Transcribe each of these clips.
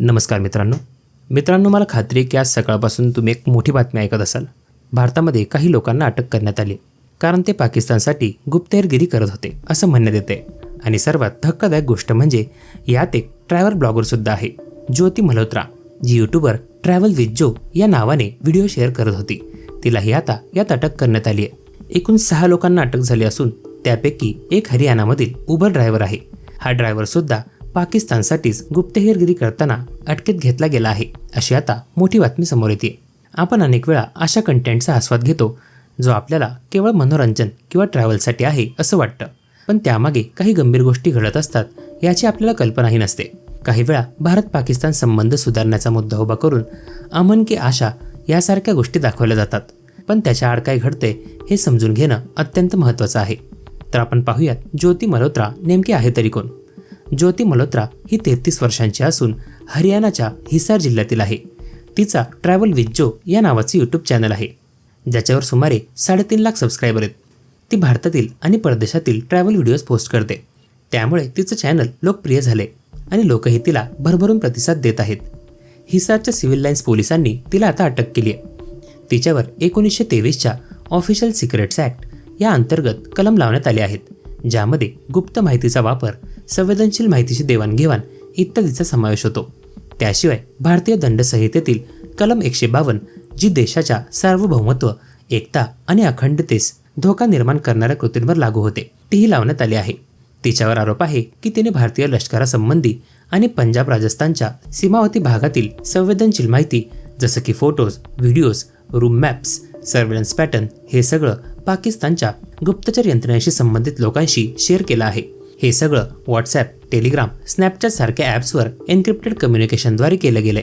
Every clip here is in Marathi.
नमस्कार मित्रांनो. मित्रांनो मला खात्री आहे की आज सकाळपासून तुम्ही एक मोठी बातमी ऐकत असाल. भारतामध्ये काही लोकांना अटक करण्यात आली कारण ते पाकिस्तानसाठी गुप्तहेरगिरी करत होते असं म्हणण्यात येते. आणि सर्वात धक्कादायक गोष्ट म्हणजे यात एक ट्रॅव्हल ब्लॉगरसुद्धा आहे Jyoti Malhotra ji YouTuber travel with Jo या नावाने व्हिडिओ शेअर करत होती. तिलाही आता यात अटक करण्यात आली आहे. एकूण सहा लोकांना अटक झाली असून त्यापैकी एक हरियाणामधील उबर ड्रायव्हर आहे. हा ड्रायव्हरसुद्धा पाकिस्तानसाठीच गुप्तहेरगिरी करताना अटकेत घेतला गेला आहे अशी आता मोठी बातमी समोर येते. आपण अनेक वेळा अशा कंटेंटचा आस्वाद घेतो जो आपल्याला केवळ मनोरंजन किंवा ट्रॅव्हलसाठी आहे असं वाटतं. पण त्यामागे काही गंभीर गोष्टी घडत असतात याची आपल्याला कल्पनाही नसते. काही वेळा भारत पाकिस्तान संबंध सुधारण्याचा मुद्दा उभा करून अमन की आशा यासारख्या गोष्टी दाखवल्या जातात. पण त्याच्या आड काय घडते हे समजून घेणं अत्यंत महत्त्वाचं आहे. तर आपण पाहूयात ज्योती मल्होत्रा नेमकी आहे तरी कोण? ज्योती मल्होत्रा ही तेहतीस वर्षांची असून हरियाणाच्या हिसार जिल्ह्यातील आहे. तिचा ट्रॅव्हल विथ जो या नावाचे यूट्यूब चॅनल आहे. ज्याच्यावर सुमारे साडेतीन लाख सबस्क्रायबर आहेत. ती भारतातील आणि परदेशातील ट्रॅव्हल व्हिडिओज पोस्ट करते. त्यामुळे तिचं चॅनल लोकप्रिय झाले आणि लोकही तिला भरभरून प्रतिसाद देत आहेत. हिसारच्या सिव्हिल लाईन्स पोलिसांनी तिला आता अटक केली आहे. तिच्यावर एकोणीसशे तेवीसच्या ऑफिशियल सिक्रेट्स ॲक्ट या अंतर्गत कलम लावण्यात आले आहेत ज्यामध्ये गुप्त माहितीचा वापर संवेदनशील माहितीची देवाणघेवाण इत्यादीचा समावेश होतो. त्याशिवाय भारतीय दंड संहितेतील कलम एकशे बावन्न जी देशाच्या सार्वभौमत्व एकता आणि अखंडतेस धोका निर्माण करणाऱ्या कृतींवर लागू होते तीही लावण्यात आली आहे. तिच्यावर आरोप आहे की तिने भारतीय लष्करासंबंधी आणि पंजाब राजस्थानच्या सीमावर्ती भागातील संवेदनशील माहिती जसं की photos videos room maps surveillance pattern हे सगळं पाकिस्तानच्या गुप्तचर यंत्रणेशी संबंधित लोकांशी शेअर केलं आहे. हे सगळं व्हॉट्सॲप टेलिग्राम स्नॅपचॅट सारख्या ॲप्सवर एन्क्रिप्टेड कम्युनिकेशनद्वारे केलं गेलंय.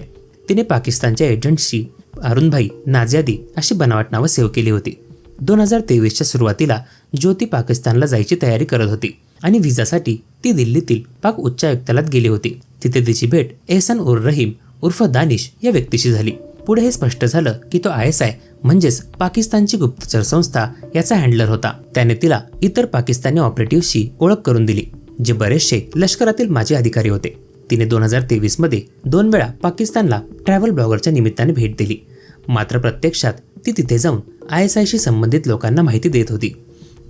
तिने पाकिस्तानच्या एजंट्सची अरुणभाई नाझियादी अशी बनावट नावं सेव्ह केली होती. दोन हजार तेवीसच्या सुरुवातीला ज्योती पाकिस्तानला जायची तयारी करत होती आणि व्हिजासाठी ती दिल्लीतील पाक उच्चायुक्तालयात गेली होती. तिथे तिची भेट एहसन उर रहीम उर्फ दानिश या व्यक्तीशी झाली. पुढे हे स्पष्ट झालं की तो आय एस आय म्हणजेच पाकिस्तानची गुप्तचर संस्था याचा हँडलर होता. त्याने तिला इतर पाकिस्तानी ऑपरेटिव्हशी ओळख करून दिली जे बरेचसे लष्करातील माजी अधिकारी होते. तिने दोन हजार तेवीसमध्ये दोन वेळा पाकिस्तानला ट्रॅव्हल ब्लॉगरच्या निमित्ताने भेट दिली. मात्र प्रत्यक्षात ती तिथे जाऊन आय एस आयशी संबंधित लोकांना माहिती देत होती.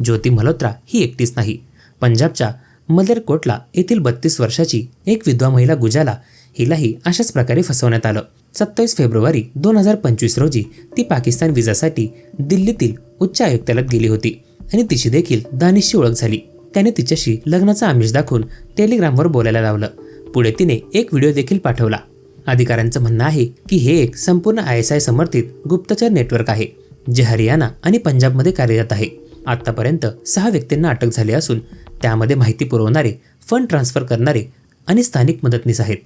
ज्योती मल्होत्रा ही एकटीच नाही. पंजाबच्या मलेरकोटला येथील बत्तीस वर्षाची एक विधवा महिला गुजाला हिलाही अशाच प्रकारे फसवण्यात आलं. सत्तावीस फेब्रुवारी दोन हजार पंचवीस रोजी ती पाकिस्तान विजासाठी दिल्लीतील उच्च आयुक्तालयात गेली होती आणि तिची देखील दानिशची ओळख झाली. त्याने तिच्याशी लग्नाचा आमिष दाखवून टेलिग्रामवर बोलायला लावलं. पुढे तिने एक व्हिडिओ देखील पाठवला. अधिकाऱ्यांचं म्हणणं आहे की हे एक संपूर्ण आय एस आय समर्थित गुप्तचर नेटवर्क आहे जे हरियाणा आणि पंजाबमध्ये कार्यरत आहे. आतापर्यंत सहा व्यक्तींना अटक झाली असून त्यामध्ये माहिती पुरवणारे फंड ट्रान्सफर करणारे आणि स्थानिक मदतनीस आहेत.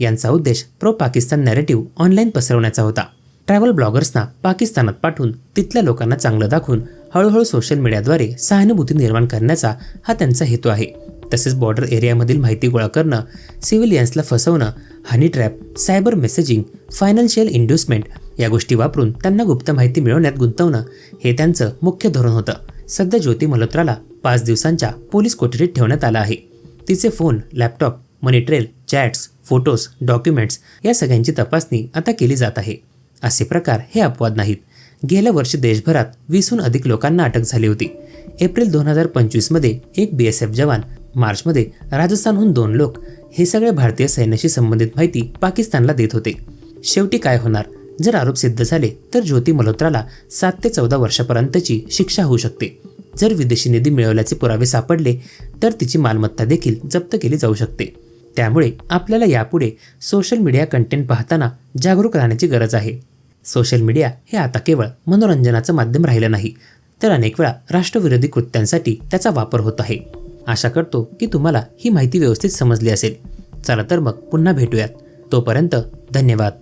यांचा उद्देश प्रो पाकिस्तान नॅरेटिव्ह ऑनलाईन पसरवण्याचा होता. ट्रॅव्हल ब्लॉगर्सना पाकिस्तानात पाठवून तिथल्या लोकांना चांगलं दाखवून हळूहळू सोशल मीडियाद्वारे सहानुभूती निर्माण करण्याचा हा त्यांचा हेतू आहे. तसेच बॉर्डर एरियामधील माहिती गोळा करणं सिव्हिलियन्सला फसवणं honey trap cyber messaging financial inducement या गोष्टी वापरून त्यांना गुप्त माहिती मिळवण्यात गुंतवणं हे त्यांचं मुख्य धोरण होतं. सध्या ज्योती मल्होत्राला पाच दिवसांच्या पोलीस कोठडीत ठेवण्यात आलं आहे. तिचे phone laptop money trail chats photos documents या सगळ्यांची तपासणी आता केली जात आहे. असे प्रकार हे अपवाद नाहीत. गेल्या वर्षी देशभरात वीसहून अधिक लोकांना अटक झाली होती. एप्रिल दोन हजार पंचवीसमध्ये एक बी एस एफ जवान मार्चमध्ये राजस्थानहून दोन लोक हे सगळे भारतीय सैन्याशी संबंधित माहिती पाकिस्तानला देत होते. शेवटी काय होणार? जर आरोप सिद्ध झाले तर ज्योती मल्होत्राला सात ते चौदा वर्षापर्यंतची शिक्षा होऊ शकते. जर विदेशी निधी मिळवल्याचे पुरावे सापडले तर तिची मालमत्ता देखील जप्त केली जाऊ शकते. त्यामुळे आपल्याला यापुढे सोशल मीडिया कंटेंट पाहताना जागरूक राहण्याची गरज आहे. सोशल मीडिया हे आता केवळ मनोरंजनाचं माध्यम राहिलं नाही तर अनेक वेळा राष्ट्रविरोधी कृत्यांसाठी त्याचा वापर होत आहे. आशा करतो की तुम्हाला ही माहिती व्यवस्थित समजली असेल. चला तर मग पुन्हा भेटूयात. तोपर्यंत धन्यवाद.